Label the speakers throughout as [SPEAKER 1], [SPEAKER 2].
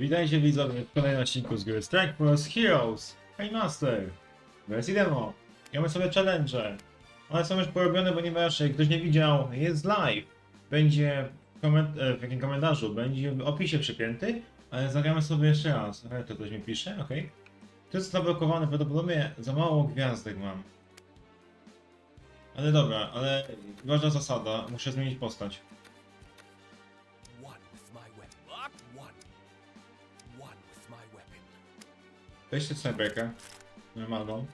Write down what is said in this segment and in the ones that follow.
[SPEAKER 1] Witajcie widzowie w kolejnym odcinku z gry Strike Force Heroes Hey Master wersji demo. Mamy sobie challenge. One są już porobione, ponieważ jak ktoś nie widział, jest live. Będzie koment- e, w jakim komentarzu, będzie w opisie przypięty, ale zagramy sobie jeszcze raz. Okej, to ktoś mi pisze, okej. To jest zablokowane, prawdopodobnie za mało gwiazdek mam. Ale dobra, ale ważna zasada, muszę zmienić postać. Weźcie snajperkę. Normalną.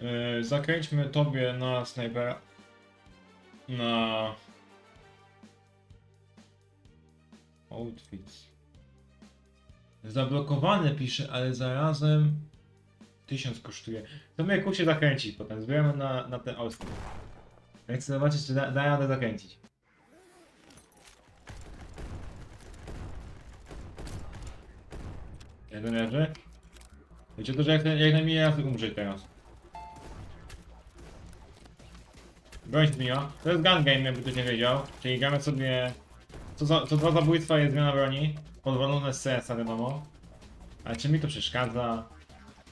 [SPEAKER 1] Yy, zakręćmy tobie na snajpera. Na... Outfits. Zablokowane pisze, ale zarazem... 1000 kosztuje. To mnie kusie zakręcić potem. Zbieramy na, na ten outfit. Ja chcę zobaczyć, czy da, da radę zakręcić. Jeden leży. Wiecie to, że jak, jak najmniej razy umrzeć teraz. Broń zmienia. To jest gun game, jakby ktoś nie wiedział. Czyli gramy sobie... Co, za, co dwa zabójstwa jest zmiana broni. Podwalone z CS-a wiadomo. Ale czy mi to przeszkadza?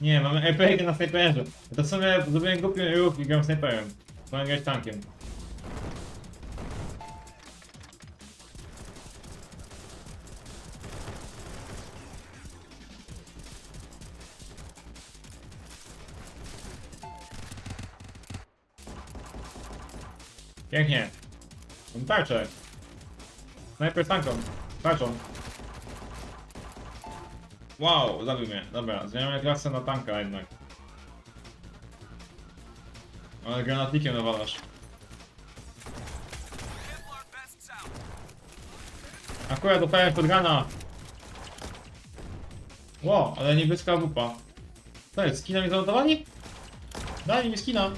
[SPEAKER 1] Nie, mamy RPG na snajperze. To w sumie zrobiłem głupi ruch i gram snajperem. Powinien grać tankiem. Pięknie. Mam tarczę. Snajper z tanką. Tarczą. Wow, zabił mnie. Dobra, zmieniamy klasę na tanka jednak. Ale granatnikiem nawalasz. Akurat dostałem shotguna. Ło, ale niebieska wupa. To jest, skina mi załadowali? Daj mi skina.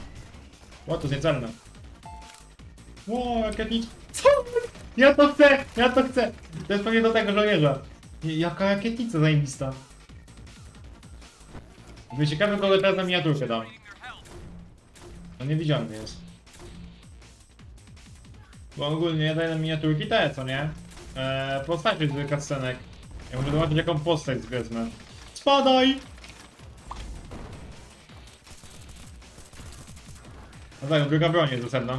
[SPEAKER 1] Ło, to jest niecelne. Ło, jaka nic. Co? Ja to chcę, ja to chcę. To jest pewnie do tego żołnierza. I- Jaka rakietnica zajebista. Mówię, ciekawe kogo teraz na miniaturkę dam.
[SPEAKER 2] Health.
[SPEAKER 1] No niewidzialny jest. Bo ogólnie ja daję na miniaturki te, co nie? Eee, postacie z cutscenek. Ja muszę zobaczyć jaką postać wezmę. Spadaj! No tak, druga broń jest zasadna.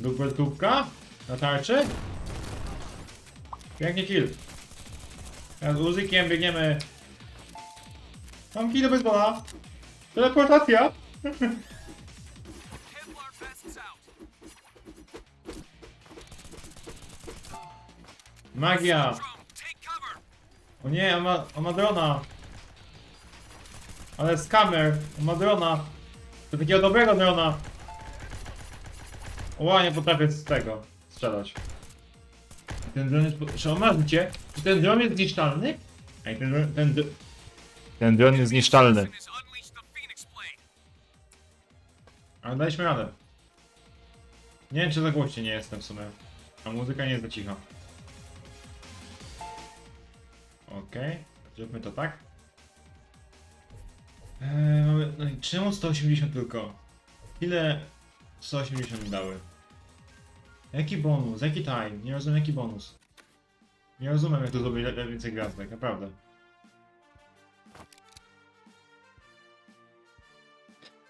[SPEAKER 1] Dubeltubka? Na tarczy? Pięknie kill. Teraz z Uzikiem biegniemy Mam kill bez bola. Teleportacja. Magia. O nie, on ma, on ma drona. Ale skamer. On ma drona. To takiego dobrego drona. Ła, nie potrafię z tego strzelać. Ten dron jest... po- życie? Czy ten dron jest zniszczalny? Ej, ten, dron- ten, dr- ten dron jest zniszczalny.
[SPEAKER 2] Has unleashed the Phoenix Blade.
[SPEAKER 1] Ale daliśmy radę. Nie wiem, czy za głośno nie jestem w sumie. A muzyka nie jest za cicha. Okej, zróbmy to tak. Eee, mamy, no i czemu 180 tylko? Ile 180 mi dały? Jaki bonus? Jaki time? Nie rozumiem jaki bonus. Nie rozumiem jak to zrobić le- le- więcej gwiazdek, naprawdę.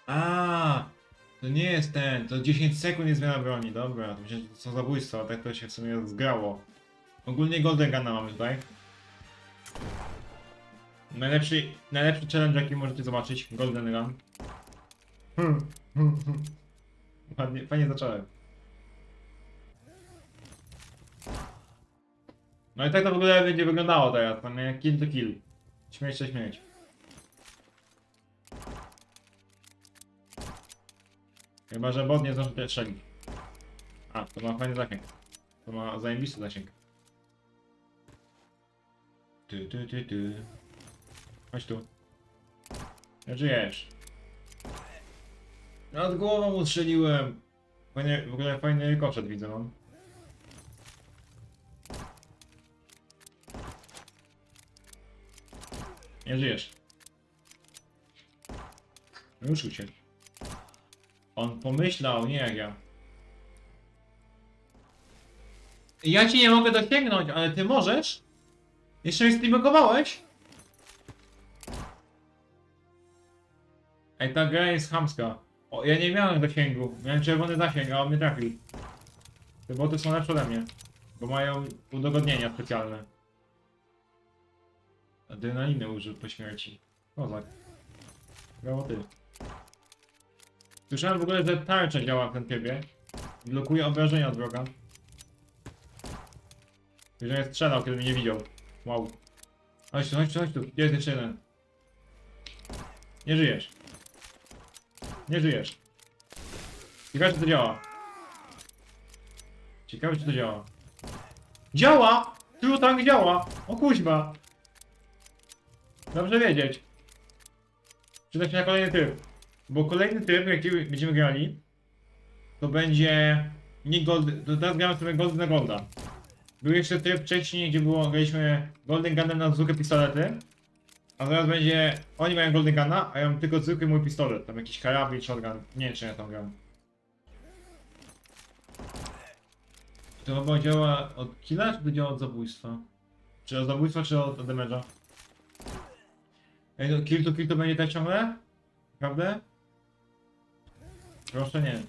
[SPEAKER 1] A, to nie jest ten, to 10 sekund jest zmiana broni, dobra, to myślę, że to są zabójstwa, tak to się w sumie zgrało. Ogólnie Golden Guna mamy tutaj. Najlepszy, najlepszy challenge jaki możecie zobaczyć, Golden Gun. Ładnie, fajnie zacząłem. No i tak to w ogóle będzie wyglądało teraz, tam jak kill to kill. Śmieć to śmieć. Chyba, że bot nie zdąży strzelić. A, to ma fajny zasięg. To ma zajebisty zasięg. Ty, ty, ty, ty. Chodź tu. Nie żyjesz. Nad głową ustrzeliłem. Fajnie, w ogóle fajny koszet widzę mam. Nie żyjesz. Ruszył się. On pomyślał, nie jak ja. Ja ci nie mogę dosięgnąć, ale ty możesz? Jeszcze mnie zblokowałeś? Ej, ta gra jest chamska. O, ja nie miałem zasięgu. Miałem czerwony zasięg, a on mnie trafił. Te boty są lepsze ode mnie. Bo mają udogodnienia specjalne. Adrenaliny użył po śmierci. Kozak. Brawo ty. Słyszałem w ogóle, że tarcza działa w tym. Blokuje obrażenia od wroga. I że nie strzelał, kiedy mnie nie widział. Wow. Chodź tu, chodź tu, chodź tu. Jest jeszcze jeden? Nie żyjesz. Nie żyjesz. Ciekawe, czy to działa. Ciekawe, czy to działa. Działa! True Tank działa! O kuźma! Dobrze wiedzieć. Przyda się na kolejny tryb. Bo kolejny tryb, jaki będziemy grali, to będzie nie gold, to teraz gramy sobie gold na golda. Był jeszcze tryb wcześniej, gdzie było, graliśmy golden gunem na zwykłe pistolety. A teraz będzie, oni mają golden guna, a ja mam tylko zwykły mój pistolet. Tam jakiś karabin, shotgun. Nie wiem, czy ja tam gram. To chyba działa od killa, czy to działa od zabójstwa? Czy od zabójstwa, czy od, damage'a? Ej, no kill to kill to będzie tak ciągle? Prawda? Proszę nie.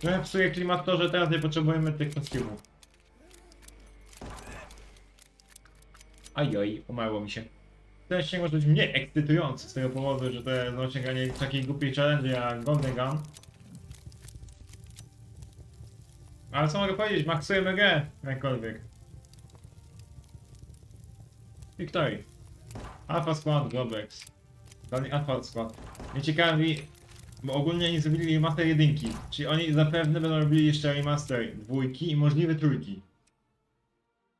[SPEAKER 1] Trochę psuje klimat to, że teraz nie potrzebujemy tych kostiumów. Ajoj, umarło mi się. Ten się może być mniej ekscytujący z tego powodu, że to jest osiąganie takiej głupiej challenge jak Golden Gun. Ale co mogę powiedzieć, maksujemy grę, jakkolwiek. Victory. Alpha Squad, Globex. Dalej Alpha Squad. Mnie ciekawi, bo ogólnie oni zrobili remaster jedynki, czyli oni zapewne będą robili jeszcze remaster dwójki i możliwe trójki.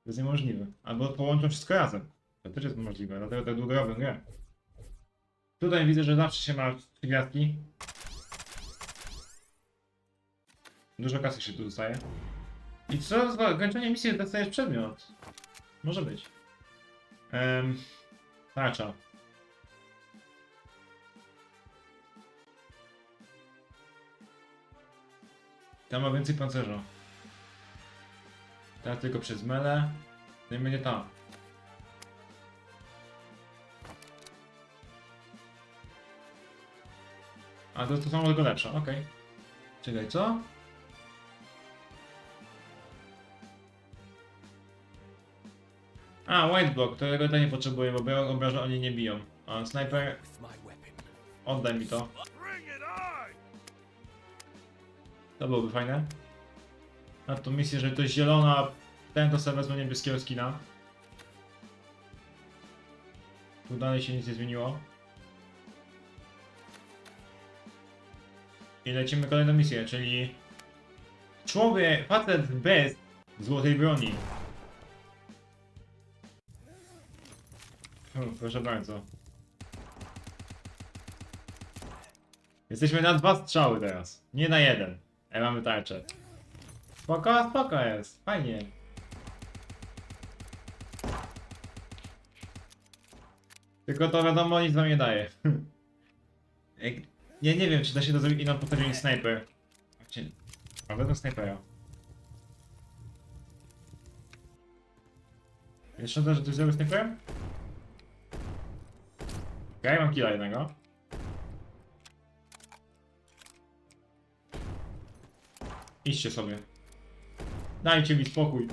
[SPEAKER 1] To jest niemożliwe. Albo połączą wszystko razem. To też jest możliwe, dlatego tak długo robią grę. Tutaj widzę, że zawsze się ma trzy gwiazdki. Dużo kasy się tu dostaje. I co za kończenie misji dostajesz przedmiot? Może być. Ehm, tarcza. Tam ma więcej pancerza. Teraz tylko przez mele. No i będzie tam. A to, to samo tylko lepsze, okej. Czekaj, co? A, white block, to nie potrzebuję, bo obraża oni nie biją. A
[SPEAKER 2] weapon.
[SPEAKER 1] oddaj mi to. To byłoby fajne. A to misję, że to jest zielona, ten to sobie wezmę niebieskiego skina. Tu dalej się nic nie zmieniło. I lecimy kolejną misję, czyli człowiek, facet bez złotej broni. Hmm, proszę bardzo. Jesteśmy na dwa strzały teraz, nie na jeden. Ej, mamy tarczę. Spoko, spoko jest, fajnie. Tylko to wiadomo nic nam nie daje. Ej, Ja nie wiem, czy da się to zrobić inną postacią niż snajper. Znaczy, A wezmę snajpera. Jest szansa, że coś zrobię snajperem? Okej, mam killa jednego. Idźcie sobie. Dajcie mi spokój.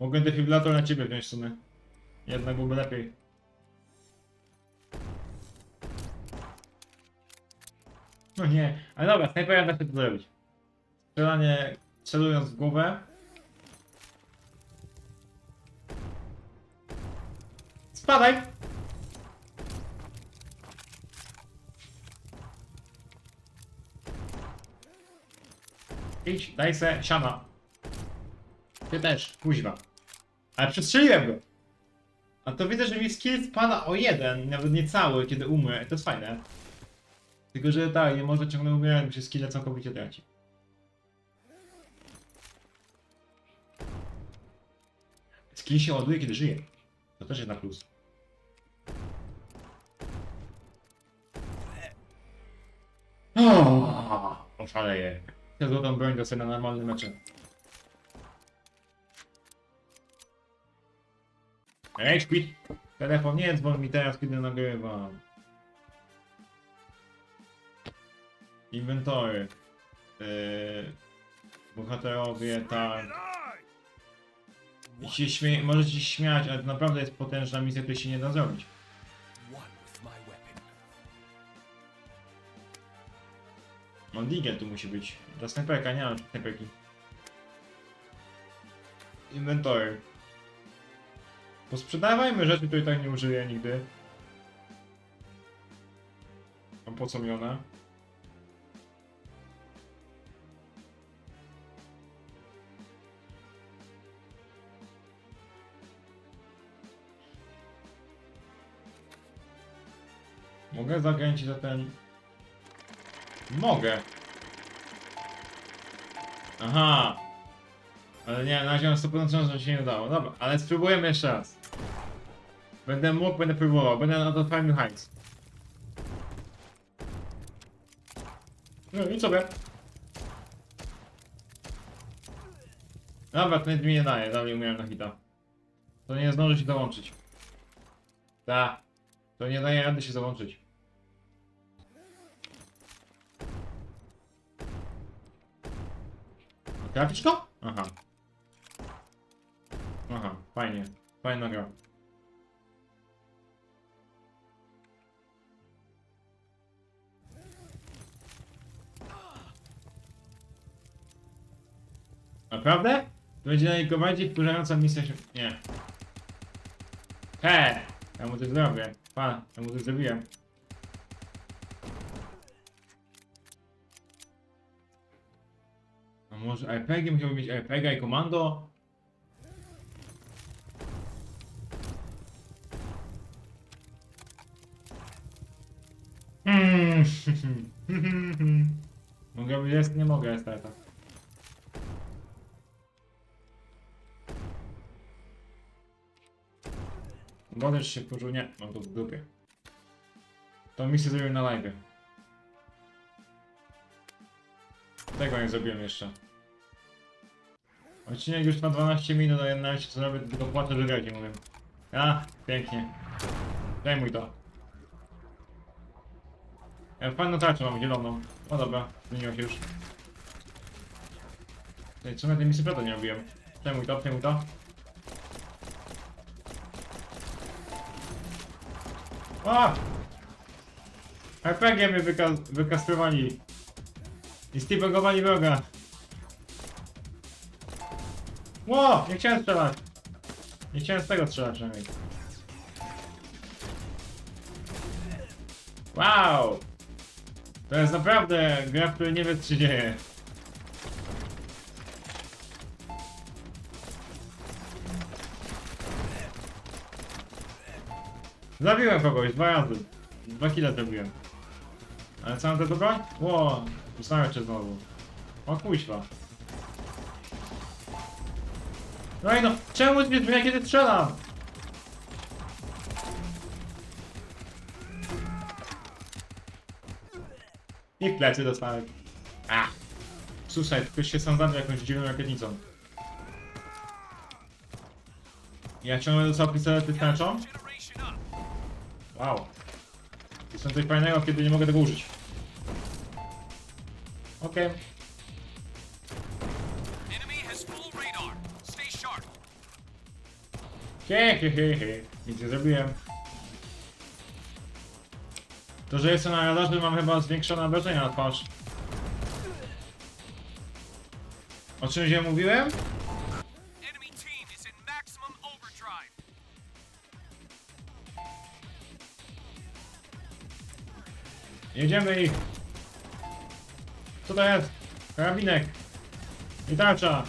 [SPEAKER 1] Mogę defibrylator na ciebie wziąć w sumie. Jednak byłoby lepiej. No nie, ale dobra, snajperem da się to zrobić. Strzelanie celując w głowę. Spadaj! Idź, daj se siana. Ty też, kuźwa. Ale przestrzeliłem go. A to widzę, że mi skill spada o jeden, nawet nie cały, kiedy umrę. To jest fajne. Tylko, że tak, nie może ciągle umierać, bo się skilla całkowicie traci. Skill się ładuje, kiedy żyje. To też jest na plus. O, oszaleję. Chcę złotą broń sobie na normalne mecze. Rage quit. Telefon nie dzwoń mi teraz, kiedy nagrywam. Inwentory. Yy, bohaterowie, tak. I się śmie możecie się śmiać, ale to naprawdę jest potężna misja, której się nie da zrobić. No Digel tu musi być. Dla snajperka, nie mam snajperki. Inwentory. Posprzedawajmy rzeczy, których tak nie użyję nigdy. A po co mi ona? Mogę zakręcić za ten... Mogę. Aha. Ale nie, na razie mam 100% że się nie udało. Dobra, ale spróbujemy jeszcze raz. Będę mógł, będę próbował, będę na to farmił hajs. No i sobie. Dobra, to nic mi nie daje, dalej umiałem na hita. To nie zdąży się dołączyć. Ta. To nie daje rady się załączyć. Trafisz to? Aha. Aha, fajnie. Fajna gra. Naprawdę? To będzie najbardziej wkurzająca misja się... Nie. He! Ja mu to zrobię. Pa, ja mu to zrobiłem. Może RPG musiałby mieć RPG i komando? Hmm. mogę jest, nie mogę jest tak. Bodecz się wkurzył, nie, mam to w dupie. To misję zrobiłem na live. Tego nie zrobiłem jeszcze. Odcinek już ma 12 minut, a ja nawet co nawet tylko płacę, że mówię. A, pięknie. Zajmuj to. Ja fajną tarczę mam, zieloną. O dobra, zmieniło się już. Ej, co na tej misji prawda nie robiłem? Przejmuj to, przejmuj to. A! RPG mnie wyka wykastrowali. I stibogowali wroga. Ło! Nie chciałem strzelać. Nie chciałem z tego strzelać przynajmniej. Wow! To jest naprawdę gra, w której nie wie co się dzieje. Zabiłem kogoś dwa razy. Dwa kile zrobiłem. Ale co mam tego broń? Ło, ustawiam cię znowu. O kuźwa. No i no, czemu mnie zmienia kiedy strzelam? I w plecy dostałem. A! Suicide, ktoś się sam zabił jakąś dziwną rakietnicą. Ja ciągle dostał pistolety
[SPEAKER 2] up.
[SPEAKER 1] Wow. Jest coś fajnego, kiedy nie mogę tego użyć. Okej.
[SPEAKER 2] Enemy
[SPEAKER 1] He, he, he, he. Nic nie zrobiłem. To, że jestem na radarze, mam chyba zwiększone obrażenia na twarz. O czymś ja mówiłem? Jedziemy ich. Co to jest? Karabinek. I tarcza.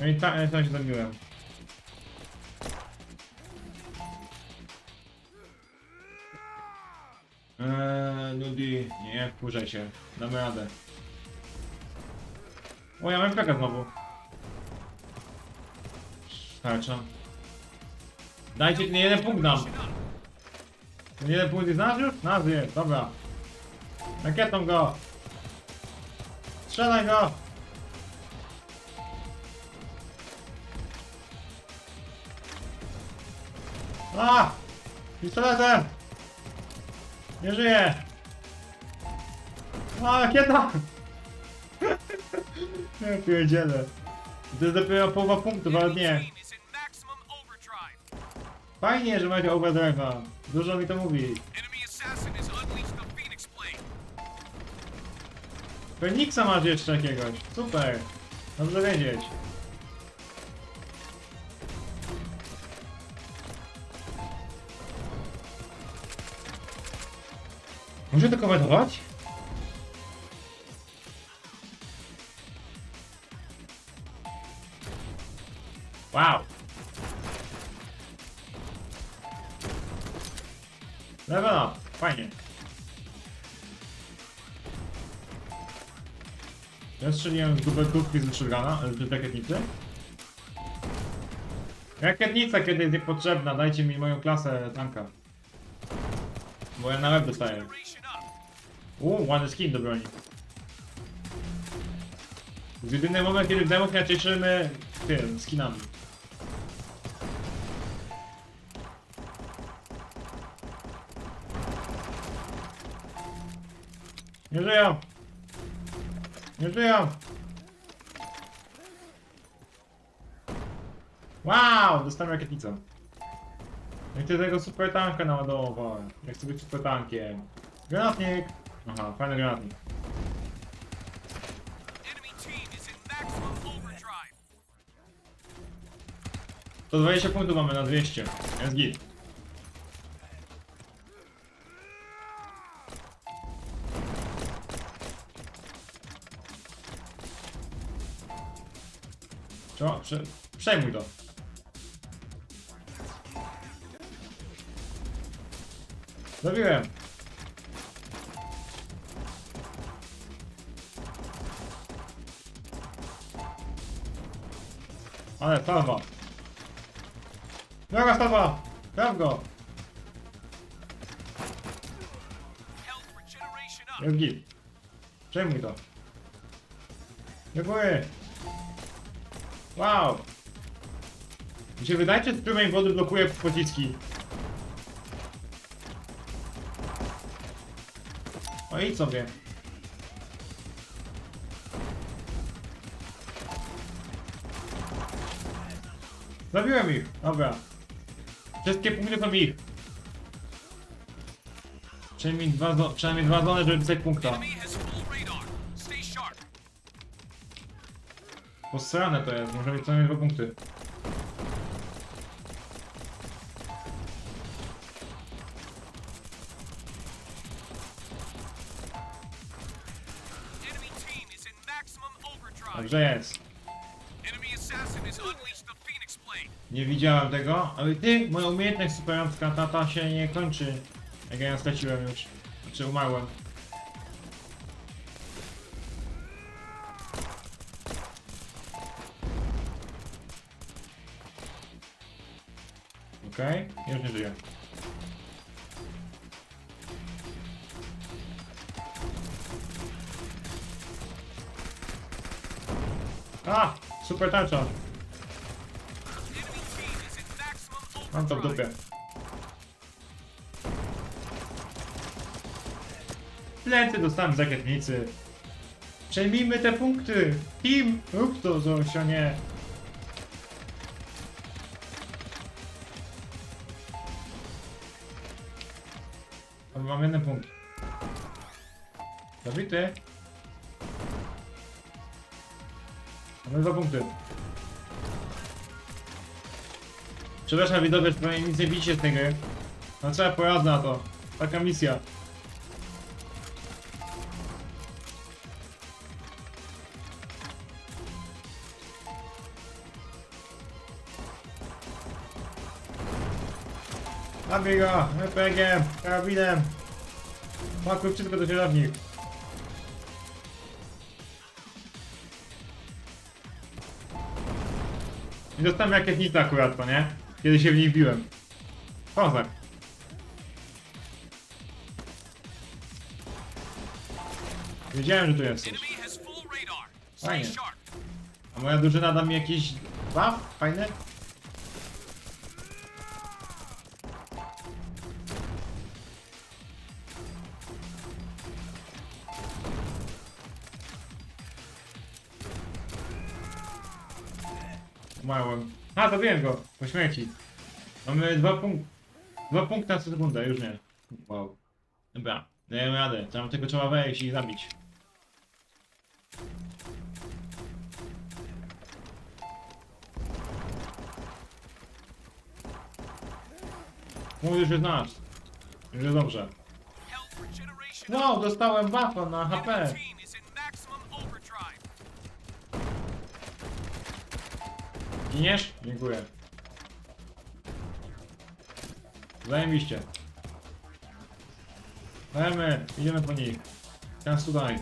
[SPEAKER 1] No i ta, ja się zabiłem. Nie wkurzaj się. Damy radę. O, ja mam peka znowu. Tarcza. Dajcie ten jeden punkt nam. Ten jeden punkt jest nasz już? Nasz jest, dobra. Rakietą go! Strzelaj go! A! Pistoletem! Nie żyje! A, rakieta! Ja pierdzielę. To jest dopiero połowa punktów, ale nie. Fajnie, że macie overdrive'a. Dużo mi to mówi. Feniksa masz jeszcze jakiegoś. Super. Dobrze wiedzieć. Muszę to komentować? Wow. Level up. Fajnie. Ja strzeliłem z dubeltówki z shotguna, z rakietnicy. Rakietnica kiedy jest niepotrzebna, dajcie mi moją klasę tanka. Bo ja na web dostaję. Uuu, ładny skin do broni. Jest jedyny moment, kiedy w demach nie cieszymy tym, skinami. Nie żyją! Nie żyją! Wow! Dostałem rakietnicą. Jak ty tego super tanka naładowałem. Jak być super tankiem. Granatnik! Aha, fajny granatnik. 120 punktów mamy na 200. Jest git. Trzeba, prze, przejmuj to. Zabiłem. Ale prawa. Droga salwa! Traf go! Jest git. Przejmuj to. Dziękuję. Wow. Mi się wydaje, że strumień wody blokuje pociski. O idź sobie. Zabiłem ich. Dobra. Wszystkie punkty są ich. Przynajmniej dwa, zo- przynajmniej dwa zony, żeby pisać punkta. Posrane to jest, może mieć co najmniej dwa punkty. Widziałem tego, ale ty, moja umiejętność superamska tata się nie kończy. Jak ja ją straciłem już. Znaczy umarłem. Okej, już nie żyję. A! Super tarcza! Mam to w dupie. Plecy dostałem z rakietnicy. Przejmijmy te punkty! Team! Rób to, Zosia, nie! Ale mam jeden punkt. Zabity. Mamy dwa punkty. Przepraszam widzowie, że nic nie widzicie z tej. No trzeba poradzę na to. Taka misja. Go! RPG-iem! Karabinem! Pakuj wszystko do sierownik. I dostałem rakietnicę akurat, to nie? Kiedy się w niej biłem. Kozak. Wiedziałem, że tu jesteś.
[SPEAKER 2] Radar.
[SPEAKER 1] Fajnie. A moja drużyna da mi jakiś buff? Fajny? Małem. A, zabiłem go! Po śmierci. Mamy dwa punkty. Dwa punkty na sekundę, już nie. Wow. Dobra, dajemy radę. Tam tylko trzeba wejść i zabić. Mówisz, że znasz. Jest dobrze.
[SPEAKER 2] Regeneration.
[SPEAKER 1] No, dostałem buffa na HP. Giniesz? Dziękuję. Zajebiście. Idziemy po nich. Teraz tutaj.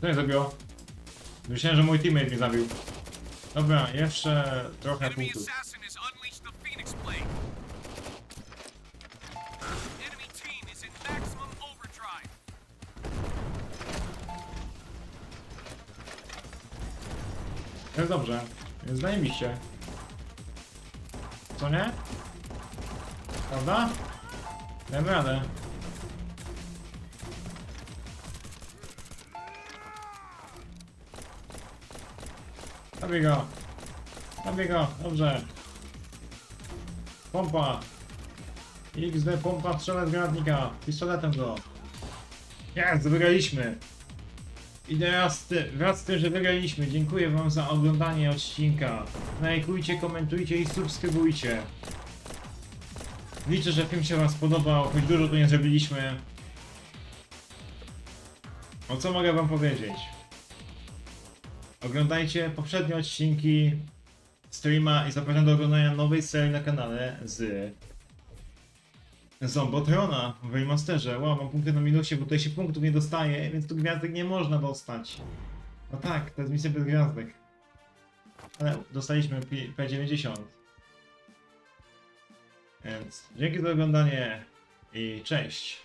[SPEAKER 1] Co mnie zabiło? Myślałem, że mój teammate mnie zabił. Dobra, jeszcze trochę punktów. Jest dobrze. Jest zajebiście. Co nie? Prawda? Dajmy radę. Zabij go. Zabij go. Dobrze. Pompa. XD pompa strzelec granatnika. Pistoletem go. Jest, wygraliśmy. I teraz z ty, wraz z tym, że wygraliśmy, dziękuję wam za oglądanie odcinka. Lajkujcie, komentujcie i subskrybujcie. Liczę, że film się wam spodobał, choć dużo tu nie zrobiliśmy. O co mogę wam powiedzieć? Oglądajcie poprzednie odcinki streama i zapraszam do oglądania nowej serii na kanale z Zombotrona w remasterze. Wow, mam punkty na minusie, bo tutaj się punktów nie dostaje, więc tu gwiazdek nie można dostać. No tak, to jest misja bez gwiazdek. Ale dostaliśmy P- P90. Więc dzięki za oglądanie i cześć.